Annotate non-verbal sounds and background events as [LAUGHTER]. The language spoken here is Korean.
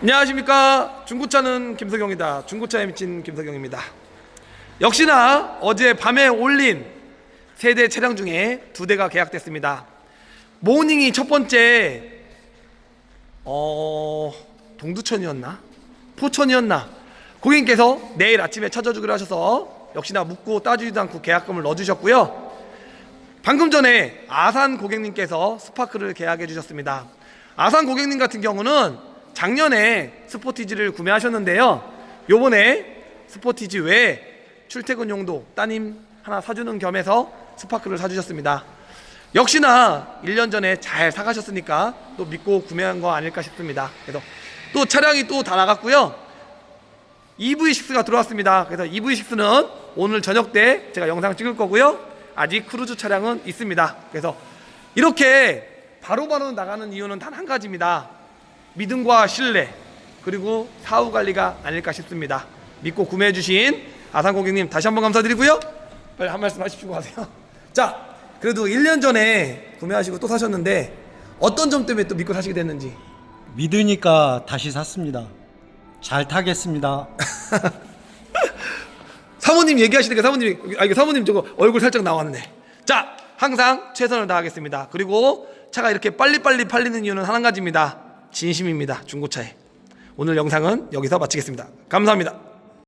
안녕하십니까. 중고차는 김석영이다. 중고차에 미친 김석영입니다. 역시나 어제 밤에 올린 세 대 차량 중에 두 대가 계약됐습니다. 모닝이 첫 번째 어 동두천이었나? 포천이었나? 고객님께서 내일 아침에 찾아주기로 하셔서 역시나 묻고 따지지도 않고 계약금을 넣어주셨고요. 방금 전에 아산 고객님께서 스파크를 계약해 주셨습니다. 아산 고객님 같은 경우는 작년에 스포티지를 구매하셨는데요. 요번에 스포티지 외에 출퇴근 용도 따님 하나 사주는 겸해서 스파크를 사주셨습니다. 역시나 1년 전에 잘 사가셨으니까 또 믿고 구매한 거 아닐까 싶습니다. 그래서 또 차량이 또 다 나갔고요. EV6가 들어왔습니다. 그래서 EV6는 오늘 저녁 때 제가 영상 찍을 거고요. 아직 크루즈 차량은 있습니다. 그래서 이렇게 바로바로 나가는 이유는 단 한 가지입니다. 믿음과 신뢰 그리고 사후 관리가 아닐까 싶습니다. 믿고 구매해 주신 아산 고객님 다시 한번 감사드리고요. 빨리 한 말씀 하십시오 하세요. [LAUGHS] 자, 그래도 1년 전에 구매하시고 또 사셨는데 어떤 점 때문에 또 믿고 사시게 됐는지 믿으니까 다시 샀습니다. 잘 타겠습니다. [LAUGHS] 사모님 얘기하시니까 사모님 아 이거 사모님 저거 얼굴 살짝 나왔네. 자, 항상 최선을 다하겠습니다. 그리고 차가 이렇게 빨리빨리 팔리는 이유는 한 가지입니다. 진심입니다. 중고차에. 오늘 영상은 여기서 마치겠습니다. 감사합니다.